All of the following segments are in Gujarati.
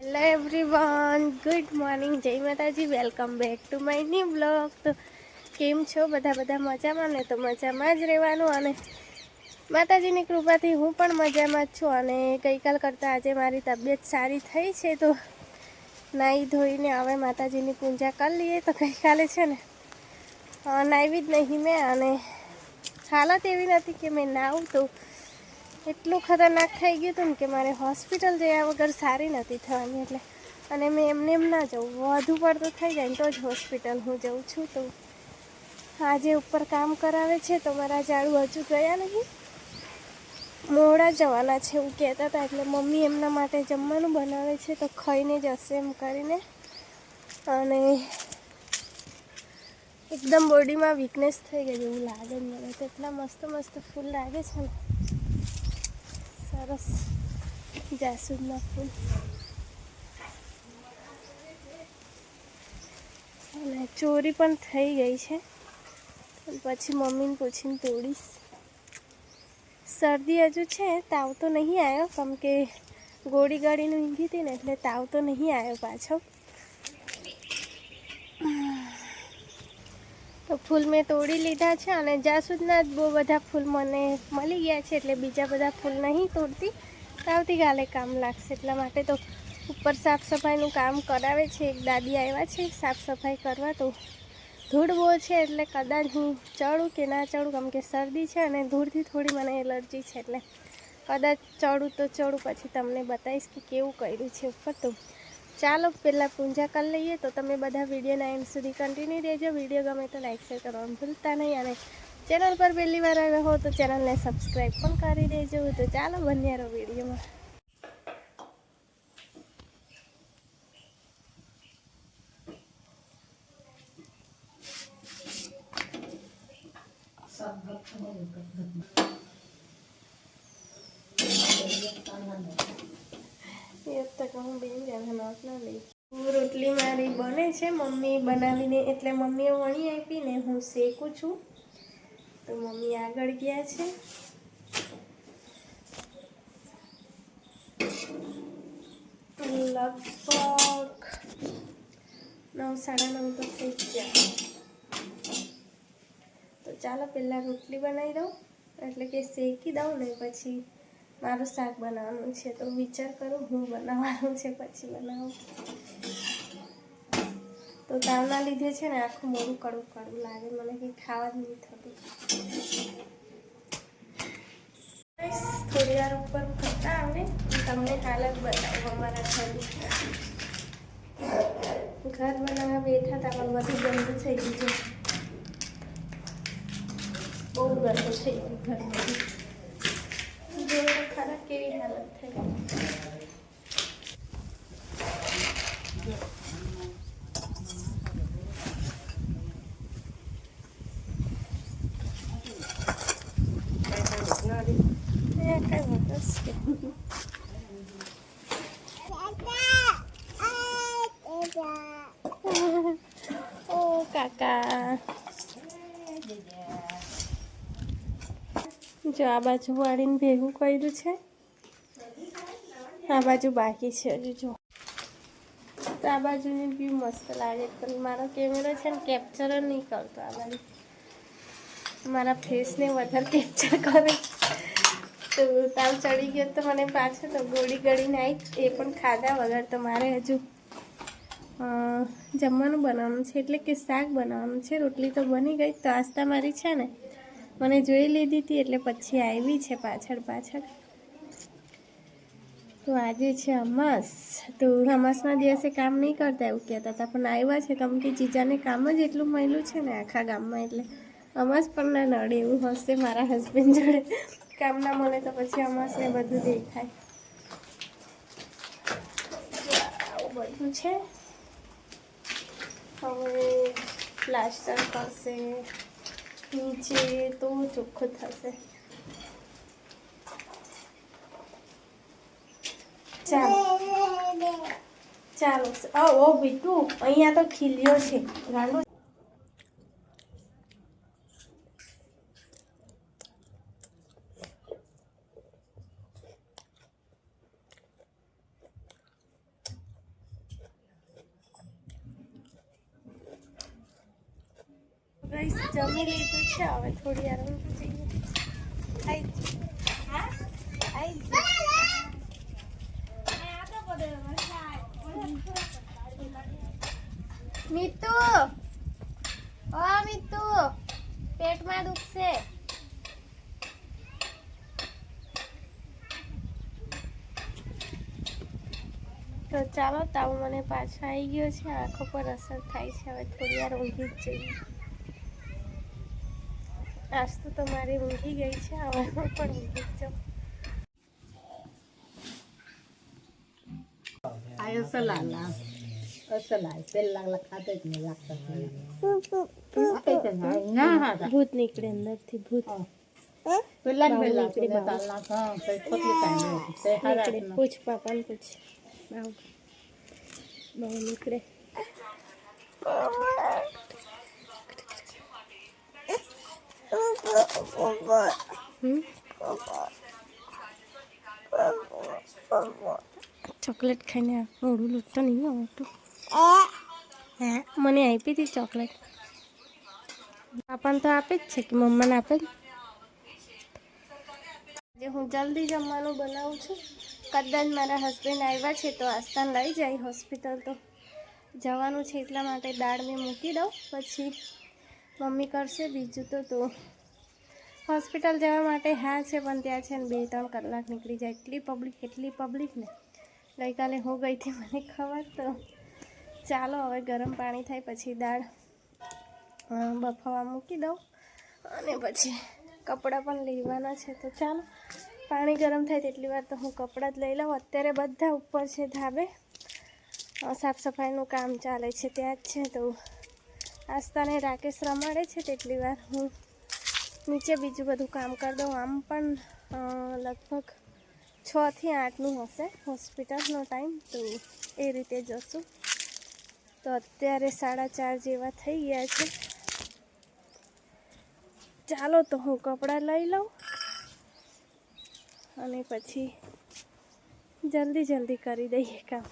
હેલો એવરીવન ગુડ મોર્નિંગ જય માતાજી. Welcome back to my new blog તો કેમ છો? બધા બધા મજામાં ને? તો મજામાં જ રહેવાનું. અને માતાજીની કૃપાથી હું પણ મજામાં જ છું. અને ગઈકાલ કરતાં આજે મારી તબિયત સારી થઈ છે, તો નાહી ધોઈને હવે માતાજીની પૂજા કરી લઈએ. તો ગઈકાલે છે ને નાહવી જ નહીં મેં. અને હાલત એવી નથી કે મેં નાહું તો એટલું ખતરનાક થઈ ગયું હતું ને કે મારે હોસ્પિટલ જયા વગર સારી નથી થવાની એટલે અને મેં એમને એમ ના જવું. વધુ પડતું થઈ જાય ને તો જ હોસ્પિટલ હું જઉં છું તો. આજે ઉપર કામ કરાવે છે તો મારા ઝાડું હજુ ગયા નહીં. મોડા જવાના છે એવું કહેતા હતા એટલે મમ્મી એમના માટે જમવાનું બનાવે છે તો ખાઈને જશે એમ કરીને. અને એકદમ બોડીમાં વીકનેસ થઈ ગઈ એવું લાગે મને તો એટલા મસ્ત મસ્ત ફૂલ લાગે છે ને. સરસ. જાસૂદના ફૂલ. અને ચોરી પણ થઈ ગઈ છે. પછી મમ્મીને પૂછીને તોડીશ. શરદી હજુ છે, તાવ તો નહીં આવ્યો. કેમ કે ગોળી ગાળીને ઊંઘી હતી ને, એટલે તાવ તો નહીં આવ્યો પાછો. તો ફૂલ મેં તોડી લીધા છે અને જાસૂદના જ બહુ બધા ફૂલ મને મળી ગયા છે એટલે બીજા બધા ફૂલ નહીં તોડતી. તો આવતીકાલે કામ લાગશે એટલા માટે તો ઉપર સાફ સફાઈનું કામ કરાવે છે. એક દાદી આવ્યા છે સાફ સફાઈ કરવા તો ધૂળ બહુ છે એટલે કદાચ હું ચડું કે ના ચડું, કેમ કે શરદી છે અને ધૂળથી થોડી મને એલર્જી છે એટલે કદાચ ચડું તો ચડું, પછી તમને બતાવીશ કે કેવું કર્યું છે ઉપર તો. ચાલો પહેલાં પૂજા કરી લઈએ. તો તમે બધા વિડીયોના એન્ડ સુધી કન્ટિન્યુ રહેજો. વીડિયો ગમે તો લાઈક શેર કરવાનું ભૂલતા નહીં. અને ચેનલ પર પહેલી વાર આવ્યા હો તો ચેનલને સબસ્ક્રાઈબ પણ કરી દેજો. તો ચાલો બન્યા રહો વિડીયોમાં એ તક હું બેન ના લઈ. રોટલી મારી બને છે, મમ્મી બનાવીને એટલે મમ્મીએ વણી આપીને હું શેકું છું. તો મમ્મી આગળ ગયા છે. લગભગ નવ, સાડા નવ તો થઈ ગયા. તો ચાલો પહેલાં રોટલી બનાવી દઉં, એટલે કે શેકી દઉં ને પછી મારું શાક બનાવવાનું છે, તો વિચાર કરું હું બનાવવાનું છે, પછી બનાવું. તો તાવના લીધે છે ને આખું મોડું કડવું કડવું લાગે, મને કંઈ ખાવા જ નહીં થતું. થોડી ઉપર ફરતા આવે તમને કાલે જ બતાવું અમારા ઘરની. ઘર બનાવવા બેઠા હતા, પણ બધું ગંદુ થઈ ગયું. બહુ ગંદુ થઈ ગયું ઘર બધું તો કેવી હાલત થઈ એ કઈ વરસ કે ઓ કાકા જો આ બાજુ વાળીને ભેગું કર્યું છે. આ બાજુ બાકી છે હજુ જો. તો આ બાજુની વ્યૂ મસ્ત લાગે પણ મારો કેમેરો છે ને કેપ્ચર જ નહીં કરતો આ બાજુ. મારા ફેસને વધારે કેપ્ચર કરે. તો તાવ ચડી ગયો તો મને પાછું તો ગોળી ગળીને આવી એ પણ ખાધા વગર તો મારે હજુ જમવાનું બનાવવાનું છે. એટલે કે શાક બનાવવાનું છે. રોટલી તો બની ગઈ. તો આસ્તા મારી છે ને, મને જોઈ લીધી હતી એટલે પછી આવી છે પાછળ પાછળ. તો આજે છે અમાસ. તો અમાસના દિવસે કામ નહીં કરતા એવું કહેતા હતા, પણ આવ્યા છે કેમ કે જીજાને કામ જ એટલું મળ્યું છે ને આખા ગામમાં, એટલે અમાસ પણ ના નડે એવું હશે મારા હસબન્ડ જોડે. કામ ના મળે તો પછી અમાસને બધું દેખાય. બધું છે. હવે પ્લાસ્ટર થશે, નીચે તો ચોખ્ખું થશે. ચાલો. ઓ બીટુ. અહીંયા તો ખીલ્યો છે. ગાંડો જમી લીધું છે. હવે થોડી આરામ થઈ જઈએ. આઈ આઈ મિતુ. ઓ મિતુ, પેટમાં દુખશે. તો ચાલો, તાવ મને પાછો આવી ગયો છે. આંખો પર અસર થાય છે. હવે થોડી વાર ઊંઘી જ જઈએ. આજ તો તમારી ઊંઘી ગઈ છે. હવે પણ ઊંઘી જ જાઉં. આયો સલાલા અસલાય પેલા ખાતે જ નહીં લાગતા ના હા ભૂત નીકળે અંદરથી ભૂત પેલા બાવ પેલા બાવ. તાલના હા તે ખોટી કાંઈ તે હારા નીકળે પૂછ પાપાને પૂછ બાવ બહુ નીકળે હમ? ચોકલેટ ખાઈને મોડું લૂટતો નહીં આવતું હે મને આપી હતી ચોકલેટ. પાપાને તો આપે જ છે કે મમ્માને આપે જ? આજે હું જલ્દી જમવાનું બનાવું છું. કદાચ મારા હસબન્ડ આવ્યા છે તો આસ્થાન લઈ જાય હોસ્પિટલ તો. જવાનું છે એટલા માટે દાળ મેં મૂકી દઉં પછી મમ્મી કરશે બીજું તો તો. હોસ્પિટલ જવા માટે હા છે પણ ત્યાં છે ને બે ત્રણ કલાક નીકળી જાય. એટલી પબ્લિક એટલી પબ્લિક ને. ગઈકાલે હું ગઈ હતી, મને ખબર તો. ચાલો, હવે ગરમ પાણી થાય, પછી દાળ બફાવા મૂકી દઉં અને પછી કપડાં પણ લેવાના છે. તો ચાલો, પાણી ગરમ થાય તેટલી વાર તો હું કપડાં જ લઈ લઉં. અત્યારે બધા ઉપર છે ધાબે. સાફ સફાઈનું કામ ચાલે છે, ત્યાં જ છે તો આસ્તાને રાકેશ રમાડે છે તેટલી વાર. હું નીચે બીજું બધું કામ કરી દઉં. આમ પણ લગભગ છથી આઠનું હશે, હોસ્પિટલનો ટાઈમ તો એ રીતે જશું. તો અત્યારે સાડા ચાર જેવા થઈ ગયા છે. ચાલો તો હું કપડાં લઈ લઉં અને પછી જલ્દી જલ્દી કરી દઈએ કામ.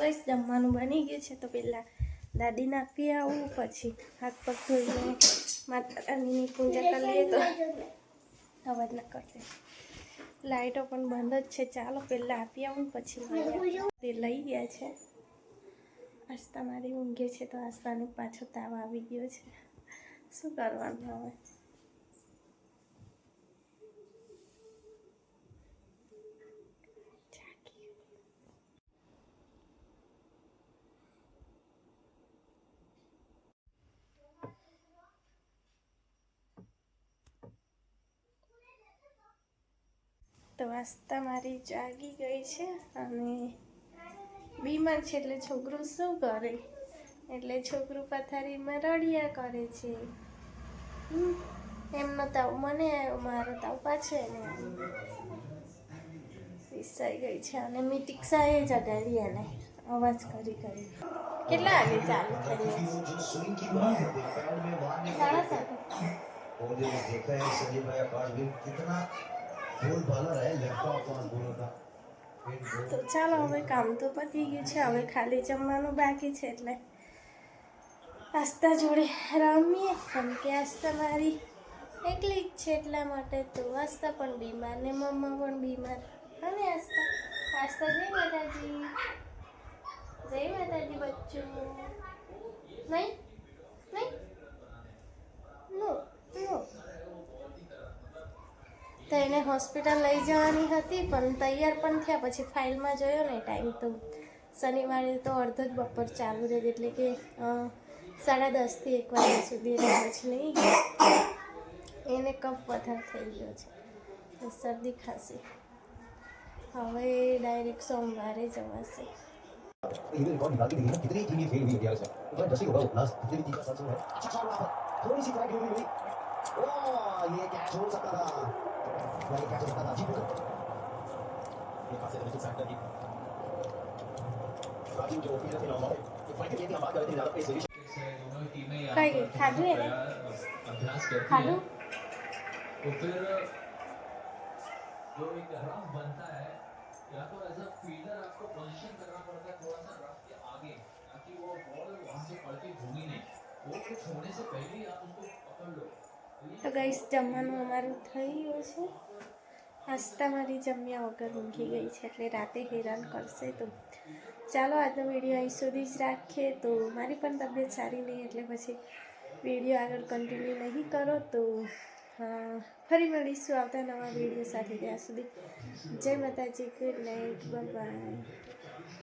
ચાલો જમવાનું બની ગયું છે તો પહેલાં દાદીને આપી આવું, પછી હાથ પગ ધોઈને માતા રાણીની પૂજા કરી લઈએ તો અવાજ ના કરશે. લાઇટો પણ બંધ જ છે. ચાલો પહેલાં આપી આવું પછી તે લઈ ગયા છે. આસ્તા મારી ઊંઘે છે તો આસ્તાની પાછો તાવ આવી ગયો છે. શું કરવાનું હવે? તો વાસ્તા મારી જાગી ગઈ છે અને બીમાર છે એટલે છોકરું શું કરે? એટલે છોકરું પથારીમાં રડિયા કરે છે. એમનો તાવ મને આવ્યો, મારો તાવ પાછો એને વિસાઈ ગઈ છે અને મિતિક્ષાએ જગાડી એને. અવાજ કરી કરી. કેટલા વાગે ચાલુ થઈ સાડા સાતે. તો ચાલો હવે કામ તો પતી ગયું છે, હવે ખાલી જમવાનું બાકી છે એટલે આસ્તા જોડે રમીએ. કેમ કે આસ્તા મારી એકલી જ છે એટલા માટે તો આસ્તા પણ બીમાર ને મમ્મા પણ બીમાર. અને આસ્તા આસ્તા જય માતાજી. જય માતાજી બચ્ચું. નહીં? નહીં? એને હોસ્પિટલ લઈ જવાની હતી પણ તૈયાર પણ થયા પછી ફાઇલમાં જોયો ને ટાઈમ તો શનિવારે તો અડધો જ બપોર ચાલુ રહે એટલે કે અ, સાડા દસથી એક વાગ્યા સુધી રહે પછી નહીં એને કફ વધારે થઈ ગયો છે તો શરદી ખાંસી હવે ડાયરેક્ટ સોમવારે જવાશે ये रिकॉर्ड निकाल के देखिए ना कितनी टीमें फेल हुई इंडिया से तो जैसे होगा लास्ट कितनी टीम का सबसे है अच्छा शॉट वहां पर थोड़ी सी फाइट हुई हुई ओह ये कैच हो सकता था ये कैच हो सकता था जी बिल्कुल ये पास से बिल्कुल सेंटर की राजीव जो ओपनर थे नॉर्मल तो फाइट की हम बात कर रहे थे ज्यादा पे सीरीज કઈ ગઈ ખાધું એને अभ्यास करती ખાધું है तो फिर जो एक रफ बनता है या तो एज अ फील्डर आपको पोजीशन करना पड़ता है थोड़ा सा रफ के आगे ताकि वो बॉल वहां से पड़ती घूमी नहीं वो कुछ होने से पहले ही आप उसको पकड़ लो તો ગાઈસ જમવાનું અમારું થઈ ગયું છે. આસ્તા મારી જમ્યા વગર ઊંઘી ગઈ છે, એટલે રાતે હેરાન કરશે તો. ચાલો, આજનો વીડિયો અહીં સુધી જ રાખીએ. તો મારી પણ તબિયત સારી નહીં, એટલે પછી વીડિયો આગળ કન્ટિન્યુ નહીં કરો તો ફરી મળીશું આવતા નવા વીડિયો સાથે. ત્યાં સુધી જય માતાજી ગુડ નાઇટ બાય